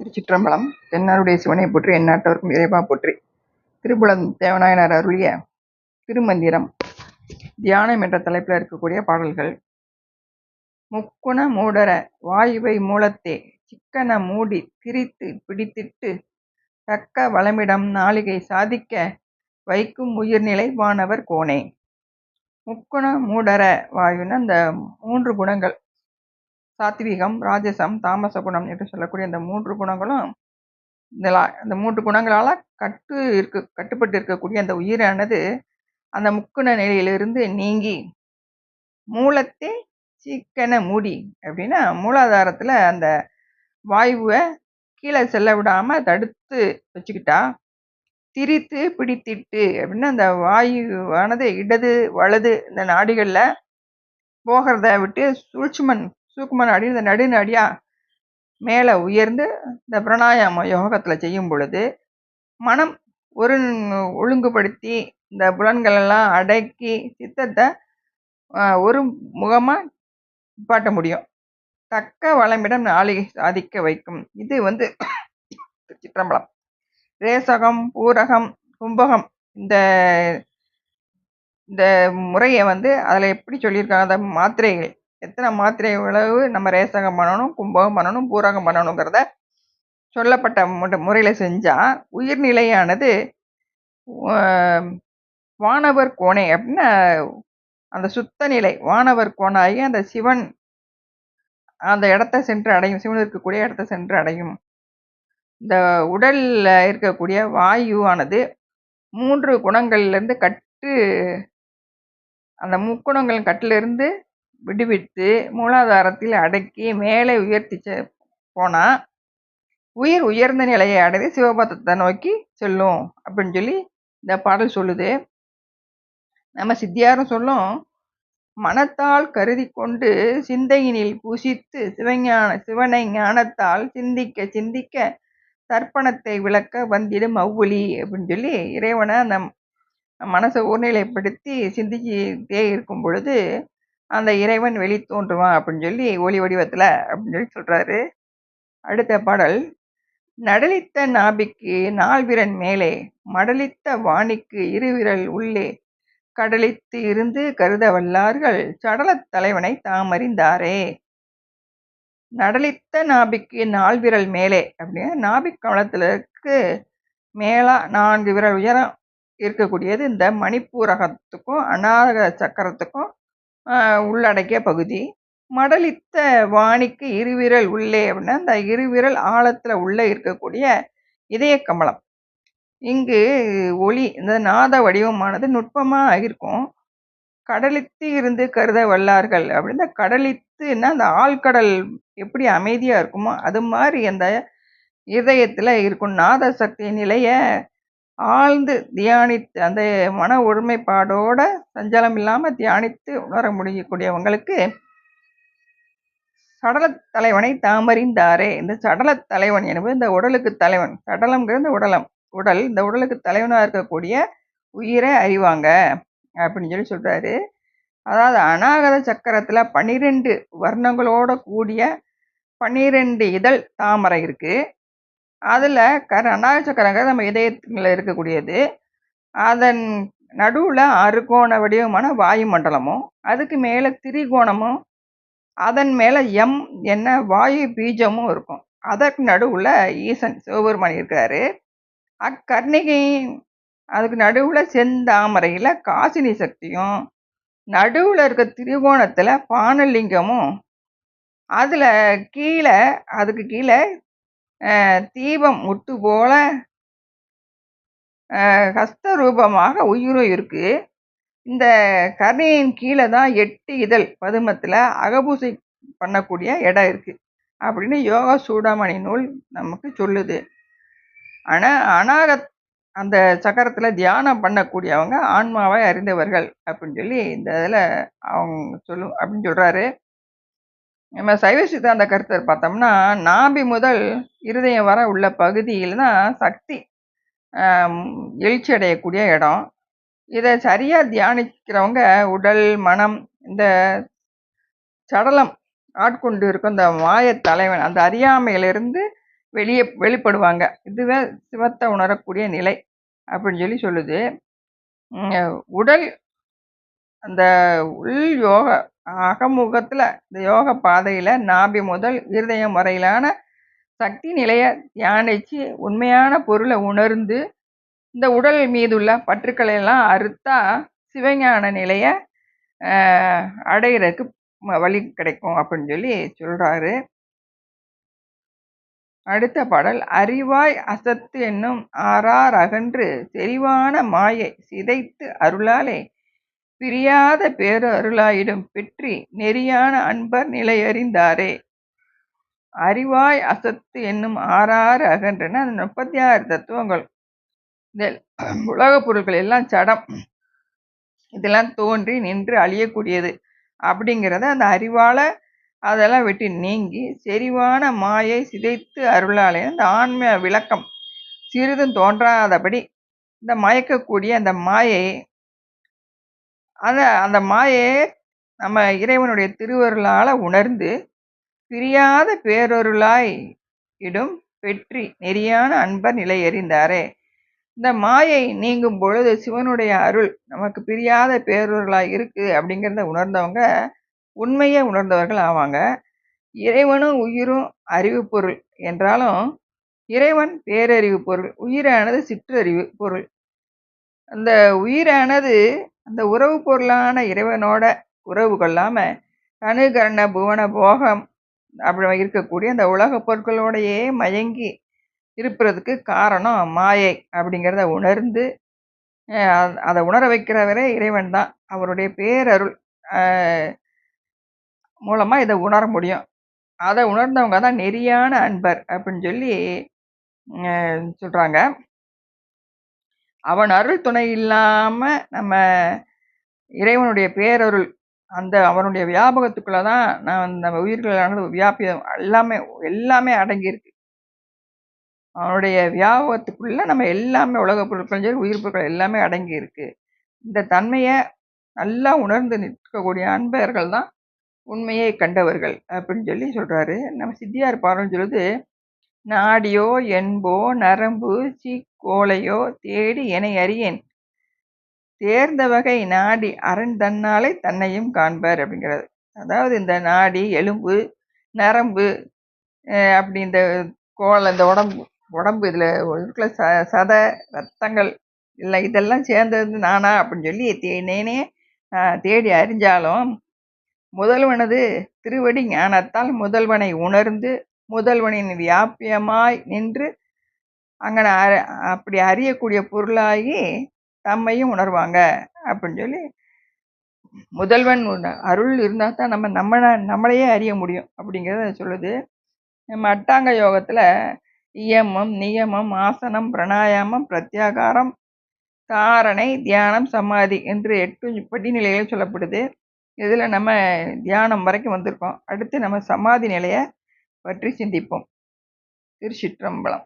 திருச்சிற்றம்பலம் தென்னாருடைய சிவனை போற்றி எந்நாட்டவர்க்கும் இறைவா போற்றி. திருப்புலம் தேவநாயனார் அருளிய திருமந்திரம். தியானம் என்ற தலைப்பில் இருக்கக்கூடிய பாடல்கள். முக்குண மூடர வாயுவை மூலத்தே சிக்கன மூடி திரித்து பிடித்திட்டு தக்க வளமிடம் நாளிகை சாதிக்க வைக்கும் உயிர்நிலை வானவர் கோணே முக்குண மூடர வாயுன்னு அந்த மூன்று குணங்கள். சாத்விகம் ராஜசம் தாமச குணம் என்று சொல்லக்கூடிய இந்த மூன்று குணங்களும் இந்த அந்த மூன்று குணங்களால் கட்டு இருக்க கட்டுப்பட்டு இருக்கக்கூடிய அந்த உயிரானது அந்த முக்குண நிலையிலிருந்து நீங்கி மூலத்தை சீக்கன மூடி அப்படின்னா மூலாதாரத்தில் அந்த வாயுவை கீழே செல்ல விடாமல் தடுத்து வச்சுக்கிட்டா திரித்து பிடித்திட்டு அப்படின்னா அந்த வாயுவானது இடது வலது இந்த நாடிகளில் போகிறத விட்டு சூழ்ச்சிமன் சூக்குமன் அடிந்த இந்த நடுநாடியாக மேலே உயர்ந்து இந்த பிரணாயாம யோகத்தில் செய்யும் பொழுது மனம் ஒரு ஒழுங்குபடுத்தி இந்த புலன்களெல்லாம் அடக்கி சித்தத்தை ஒரு முகமாக பாட்ட முடியும். தக்க வளமிடம் நாளிகை சாதிக்க வைக்கும். இது வந்து சிற்றம்பலம். ரேசகம் பூரகம் கும்பகம் இந்த இந்த முறையை வந்து அதில் எப்படி சொல்லியிருக்காங்க? அந்த மாத்திரைகள். எத்தனை மாத்திரை அளவு நம்ம ரேசகம் பண்ணணும் கும்பகம் பண்ணணும் பூரகம் பண்ணணுங்கிறத சொல்லப்பட்ட முறையில் செஞ்சால் உயிர்நிலையானது வானவர் கோணை அப்படின்னு அந்த சுத்த நிலை வானவர் கோணாகி அந்த சிவன் அந்த இடத்த சென்று அடையும் சிவன் இருக்கக்கூடிய இடத்த சென்று அடையும். இந்த உடலில் இருக்கக்கூடிய வாயுவானது மூன்று குணங்கள்லேருந்து கட்டு அந்த முக்குணங்கள் கட்டிலிருந்து விடுவித்து மூலாதாரத்தில் அடக்கி மேலே உயர்த்தி போனால் உயிர் உயர்ந்த நிலையை அடைந்து சிவபதத்தை நோக்கி செல்லும் அப்படின்னு சொல்லி இந்த பாடல் சொல்லுது. நம்ம சித்தியாரும் சொல்லும் மனத்தால் கருதி கொண்டு சிந்தையினில் பூசித்து சிவஞான சிவனை ஞானத்தால் சிந்திக்க சிந்திக்க தர்ப்பணத்தை விளக்க வந்திடும் அவ்வொலி அப்படின்னு சொல்லி இறைவனை அந்த மனசை ஊர்நிலைப்படுத்தி சிந்திச்சுட்டே இருக்கும் பொழுது அந்த இறைவன் வெளி தோன்றுவான் அப்படின்னு சொல்லி ஒளி வடிவத்தில் அப்படின்னு சொல்லி சொல்கிறாரு அடுத்த பாடல் நடலித்த நாபிக்கு நால்விரன் மேலே மடலித்த வாணிக்கு இருவிரல் உள்ளே கடலித்து இருந்து கருத வல்லார்கள் சடலத் தலைவனை தாமறிந்தாரே. நடலித்த நாபிக்கு நால்விரல் மேலே அப்படின்னா நாபிக் கமலத்திற்கு மேலா நான்கு விரல் உயரம் இருக்கக்கூடியது இந்த மணிப்பூரகத்துக்கும் அநாக சக்கரத்துக்கும் உள்ளடக்கிய பகுதி. மடலித்த வாணிக்கு இருவிரல் உள்ளே அப்படின்னா அந்த இருவிரல் ஆழத்தில் உள்ளே இருக்கக்கூடிய இதய கமலம். இங்கு ஒளி இந்த நாத வடிவமானது நுட்பமாக இருக்கும். கடலித்து இருந்து கருத வல்லார்கள் அப்படின்னா கடலித்துன்னா அந்த ஆழ்கடல் எப்படி அமைதியாக இருக்குமோ அது மாதிரி அந்த இதயத்தில் இருக்கும் நாத சக்தி நிலையை ஆழ்ந்து தியானித்து அந்த மன ஒருமைப்பாடோட சஞ்சலம் இல்லாமல் தியானித்து உணர முடியக்கூடியவங்களுக்கு சடலத் தலைவனை தாமறிந்தாரே. இந்த சடல தலைவன் என்பது இந்த உடலுக்கு தலைவன். சடலம்ங்கிறது இந்த உடலம். உடல் இந்த உடலுக்கு தலைவனாக இருக்கக்கூடிய உயிரை அறிவாங்க. அப்படின்னு சொல்லி சொல்கிறாரு அதாவது அநாகத சக்கரத்தில் பன்னிரெண்டு வர்ணங்களோட கூடிய பன்னிரெண்டு இதழ் தாமரை இருக்குது அதில் க அநாகத சக்கரங்கிறது நம்ம இதயத்தில் இருக்கக்கூடியது. அதன் நடுவில் அறுகோண வடிவமான வாயுமண்டலமும் அதுக்கு மேலே திரிகோணமும் அதன் மேலே எம் என்ன வாயு பீஜமும் இருக்கும். அதற்கு நடுவில் ஈசன் சிவபெருமான் இருக்கிறாரு. அக்கர்ணிகை அதுக்கு நடுவில் செந்தாமரையில் காசினி சக்தியும் நடுவில் இருக்க திரிகோணத்தில் பானலிங்கமும் அதில் கீழே அதுக்கு கீழே தீபம் முத்து போல ஹஸ்தரூபமாக உயிரும் இருக்குது இந்த கருணையின் கீழே தான் எட்டு இதழ் பதுமத்தில் அகபூசை பண்ணக்கூடிய இடம் இருக்குது அப்படின்னு யோகா சூடாமணி நூல் நமக்கு சொல்லுது. ஆனால் அனாகத் அந்த சக்கரத்தில் தியானம் பண்ணக்கூடியவங்க ஆன்மாவை அறிந்தவர்கள் அப்படின்னு சொல்லி இந்த இதில் அவங்க சொல்லு அப்படின்னு சொல்கிறாரு நம்ம சைவ சித்தாந்த கருத்தை பார்த்தோம்னா நாபி முதல் இருதயம் வர உள்ள பகுதியில் தான் சக்தி எழுச்சி அடையக்கூடிய இடம். இதை சரியாக தியானிக்கிறவங்க உடல் மனம் இந்த சடலம் ஆட்கொண்டு இருக்கும் இந்த மாய தலைவன் அந்த அறியாமையிலிருந்து வெளியே வெளிப்படுவாங்க. இதுவே சிவத்தை உணரக்கூடிய நிலை அப்படின்னு சொல்லி சொல்லுது. உடல் அந்த உள் யோக அகமுகத்தில் இந்த யோக பாதையில் நாபி முதல் இருதயம் வரையிலான சக்தி நிலையை தியானித்து உண்மையான பொருளை உணர்ந்து இந்த உடல் மீதுள்ள பற்றுக்களை எல்லாம் அறுத்தா சிவஞான நிலையை அடையிறதுக்கு வழி கிடைக்கும் அப்படின்னு சொல்லி சொல்கிறாரு அடுத்த பாடல் அறிவாய் அசத்து என்னும் ஆறார் அகன்று செறிவான மாயை சிதைத்து அருளாலே பிரியாத பேரு அருளாயிடும் பெற்றி நெறியான அன்பர் நிலையறிந்தாரே. அறிவாய் அசத்து என்னும் ஆறாறு அகன்றன அந்த முப்பத்தி ஆறு தத்துவங்கள். இந்த உலகப் பொருட்கள் எல்லாம் சடம். இதெல்லாம் தோன்றி நின்று அழியக்கூடியது. அப்படிங்கிறத அந்த அறிவால் அதெல்லாம் விட்டு நீங்கி செறிவான மாயை சிதைத்து அருளாலே அந்த ஆன்ம விளக்கம். சிறிதும் தோன்றாதபடி இந்த மயக்கக்கூடிய அந்த மாயை அந்த அந்த மாயை நம்ம இறைவனுடைய திருவருளால் உணர்ந்து பிரியாத பேரொருளாய் இடும் பெற்றி நெறியான அன்பர் நிலை எறிந்தாரே. இந்த மாயை நீங்கும் பொழுது சிவனுடைய அருள் நமக்கு பிரியாத பேரொருளாய் இருக்குது அப்படிங்கிறத உணர்ந்தவங்க உண்மையை உணர்ந்தவர்கள் ஆவாங்க. இறைவனும் உயிரும் அறிவு பொருள் என்றாலும் இறைவன் பேரறிவு பொருள் உயிரானது சிற்றறிவு பொருள். அந்த உயிரானது அந்த உறவு பொருளான இறைவனோட உறவு கொள்ளாமல் தனு கரண புவன போகம் அப்படி இருக்கக்கூடிய அந்த உலக பொருட்களோடையே மயங்கி இருப்பதுக்கு காரணம் மாயை அப்படிங்கிறத உணர்ந்து அதை உணர வைக்கிறவரே இறைவன் தான். அவருடைய பேரருள் மூலமாக இதை உணர முடியும். அதை உணர்ந்தவங்க தான் நெறியான அன்பர் அப்படின்னு சொல்லி சொல்கிறாங்க அவன் அருள் துணை இல்லாமல் நம்ம இறைவனுடைய பேரருள் அந்த அவனுடைய வியாபகத்துக்குள்ளே தான் நான் நம்ம உயிர்களானது வியாபியம் எல்லாமே எல்லாமே அடங்கியிருக்கு. அவனுடைய வியாபகத்துக்குள்ளே நம்ம எல்லாமே உலக பொருட்களும் சரி உயிர் பொருட்கள் எல்லாமே அடங்கி இருக்கு இந்த தன்மையை நல்லா உணர்ந்து நிற்கக்கூடிய அன்பர்கள் தான் உண்மையை கண்டவர்கள் அப்படின்னு சொல்லி சொல்கிறாரு நம்ம சித்தியார் பாருன்னு சொல்லுது நாடியோ என்போ நரம்பு கோலையோ தேடி என அறியேன். தேர்ந்த வகை நாடி அரண் தன்னாலே தன்னையும் காண்பார் அப்படிங்கிறது. அதாவது இந்த நாடி எலும்பு நரம்பு அப்படி இந்த கோல் இந்த உடம்பு உடம்பு இதில் இருக்கிற ச சதை ரத்தங்கள் இல்லை இதெல்லாம் சேர்ந்தது நானா அப்படின்னு சொல்லி தேனேனே தேடி அறிஞ்சாலும் முதல்வனது திருவடி ஞானத்தால் முதல்வனை உணர்ந்து முதல்வனின் வியாபியமாய் நின்று அங்கே அப்படி அறியக்கூடிய பொருளாகி தம்மையும் உணர்வாங்க. அப்படின்னு சொல்லி முதல்வன் அருள் இருந்தால் தான் நம்ம நம்ம நம்மளையே அறிய முடியும் அப்படிங்கிறத சொல்லுது. நம்ம அட்டாங்க யோகத்தில் இயமம் நியமம் ஆசனம் பிரணாயாமம் பிரத்யாகாரம் தாரணை தியானம் சமாதி என்று எட்டு படிநிலைகள் சொல்லப்படுது. இதில் நம்ம தியானம் வரைக்கும் வந்திருக்கோம். அடுத்து நம்ம சமாதி நிலையை பற்றி சிந்திப்போம். திருச்சிற்றம்பலம்.